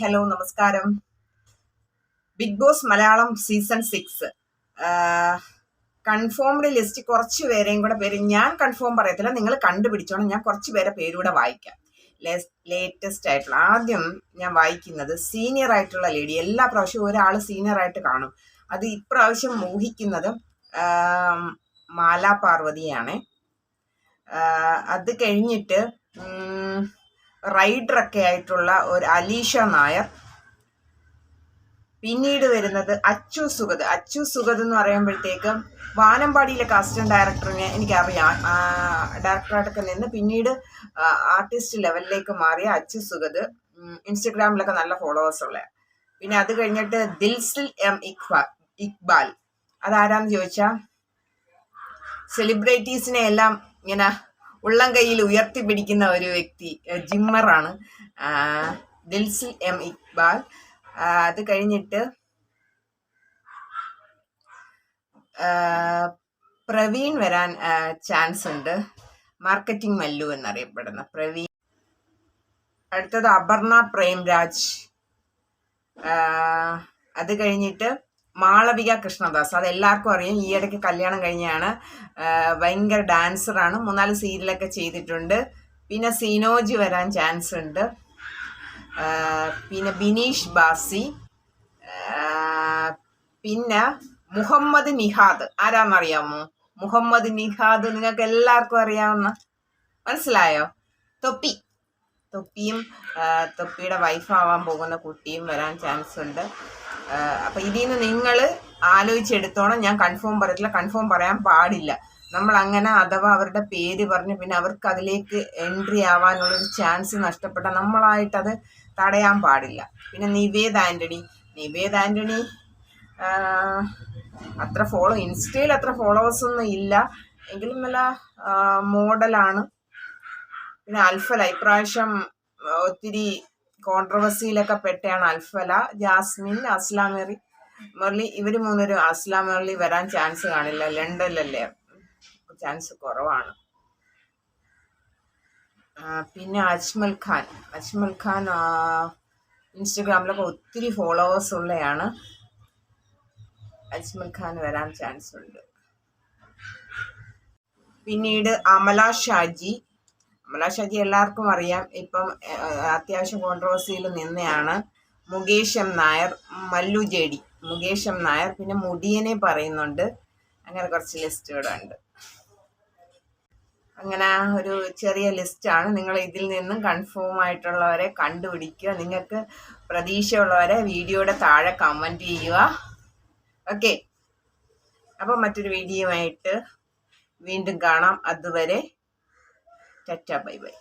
Hello നമസ്കാരം. Bigg Boss Malayalam season six confirmed list കുറച്ച് പേരെയും കൂടെ പേര് ഞാൻ കൺഫേം പറയത്തില്ല നിങ്ങൾ കണ്ടുപിടിച്ചോണം. ഞാൻ കുറച്ച് പേരെ പേരൂടെ വായിക്കാം. ലേറ്റസ്റ്റ് ആയിട്ടുള്ള ആദ്യം ഞാൻ വായിക്കുന്നത് സീനിയർ ആയിട്ടുള്ള ലേഡി എല്ലാ പ്രാവശ്യവും ഒരാൾ സീനിയർ ആയിട്ട് കാണും. അത് ഇപ്രാവശ്യം മോഹിക്കുന്നത് മാലാ പാർവതിയാണ്. അത് കഴിഞ്ഞിട്ട് റൈഡറൊക്കെ ആയിട്ടുള്ള ഒരു അലീഷ നായർ. പിന്നീട് വരുന്നത് അച്ചു സുഗത്. അച്ചു സുഗത് എന്ന് പറയുമ്പോഴത്തേക്കും വാനമ്പാടിയിലെ കാസ്റ്റൻ ഡയറക്ടറിനെ എനിക്കറിയാം. ഡയറക്ടറായിട്ടൊക്കെ നിന്ന് പിന്നീട് ആർട്ടിസ്റ്റ് ലെവലിലേക്ക് മാറിയ അച്ചു സുഗത് ഇൻസ്റ്റഗ്രാമിലൊക്കെ നല്ല ഫോളോവേഴ്സ് ഉള്ള. പിന്നെ അത് കഴിഞ്ഞിട്ട് ദിൽസിൽ എം ഇക്ബാൽ ഇക്ബാൽ അതാരാന്ന് ചോദിച്ചാൽ സെലിബ്രിറ്റീസിനെ എല്ലാം ഇങ്ങനെ ഉള്ളം കയ്യിൽ ഉയർത്തി പിടിക്കുന്ന ഒരു വ്യക്തി ജിമ്മറാണ്. ദിൽസിൽ എം ഇക്ബാൽ. അത് കഴിഞ്ഞിട്ട് പ്രവീൺ വരാൻ ചാൻസ് ഉണ്ട് മാർക്കറ്റിംഗ് മല്ലു എന്നറിയപ്പെടുന്ന പ്രവീൺ. അടുത്തത് അപർണ പ്രേംരാജ്. അത് കഴിഞ്ഞിട്ട് മാളവിക കൃഷ്ണദാസ്. അത് എല്ലാവർക്കും അറിയാം. ഈ ഇടയ്ക്ക് കല്യാണം കഴിഞ്ഞാണ് ഭയങ്കര ഡാൻസറാണ്. മൂന്നാൽ സീരിയലൊക്കെ ചെയ്തിട്ടുണ്ട്. പിന്നെ സീനോജി വരാൻ ചാൻസ് ഉണ്ട്. പിന്നെ ബിനീഷ് ബാസി. പിന്നെ മുഹമ്മദ് നിഹാദ്. ആരാന്നറിയാമോ? മുഹമ്മദ് നിഹാദ് നിങ്ങൾക്ക് എല്ലാവർക്കും അറിയാവുന്ന മനസ്സിലായോ? തൊപ്പി. തൊപ്പിയും തൊപ്പിയുടെ വൈഫാവാൻ പോകുന്ന കുട്ടിയും വരാൻ ചാൻസ് ഉണ്ട്. അപ്പം ഇതിൽ നിന്ന് നിങ്ങൾ ആലോചിച്ചെടുത്തോണം. ഞാൻ കൺഫേം പറയത്തില്ല. കൺഫേം പറയാൻ പാടില്ല. നമ്മൾ അങ്ങനെ അഥവാ അവരുടെ പേര് പറഞ്ഞ് പിന്നെ അവർക്ക് അതിലേക്ക് എൻട്രി ആവാനുള്ളൊരു ചാൻസ് നഷ്ടപ്പെട്ട നമ്മളായിട്ട് അത് തടയാൻ പാടില്ല. പിന്നെ നിവേദ് ആന്റണി നിവേദ് ആന്റണി അത്ര ഫോളോ ഇൻസ്റ്റയിൽ അത്ര ഫോളോവേഴ്സ് ഒന്നും ഇല്ല. എങ്കിലും നല്ല മോഡലാണ് പിന്നെ അൽഫല ഇപ്രാവശ്യം ഒത്തിരി കോൺട്രവേഴ്സിയിലൊക്കെ പെട്ടയാണ് അൽഫല ജാസ്മിൻ അസ്ലാം മെറി മെർലി ഇവർ മൂന്നരും അസ്ലാം വരാൻ ചാൻസ് കാണില്ല. ലണ്ടനിലല്ലേ? ചാൻസ് കുറവാണ്. പിന്നെ അജ്മൽ ഖാൻ. അജ്മൽ ഖാൻ ഇൻസ്റ്റഗ്രാമിലൊക്കെ ഒത്തിരി ഫോളോവേഴ്സ് ഉള്ളയാണ്. അജ്മൽ ഖാൻ വരാൻ ചാൻസ് ഉണ്ട്. പിന്നീട് അമല ഷാജി. അമല എല്ലാവർക്കും അറിയാം. ഇപ്പം അത്യാവശ്യം കോൺട്രവേഴ്സിയിൽ നിന്നെയാണ് മുകേഷ് നായർ മല്ലു ജെഡി മുകേഷ് നായർ പിന്നെ മുടിയനെ പറയുന്നുണ്ട്. അങ്ങനെ കുറച്ച് ലിസ്റ്റുകളുണ്ട് അങ്ങനെ ഒരു ചെറിയ ലിസ്റ്റാണ് നിങ്ങൾ ഇതിൽ നിന്നും കൺഫേം ആയിട്ടുള്ളവരെ കണ്ടുപിടിക്കുക. നിങ്ങൾക്ക് പ്രതീക്ഷയുള്ളവരെ വീഡിയോയുടെ താഴെ കമന്റ് ചെയ്യുക. ഓക്കെ അപ്പോൾ മറ്റൊരു വീഡിയോ ആയിട്ട് വീണ്ടും കാണാം. അതുവരെ ടറ്റ ബൈ ബൈ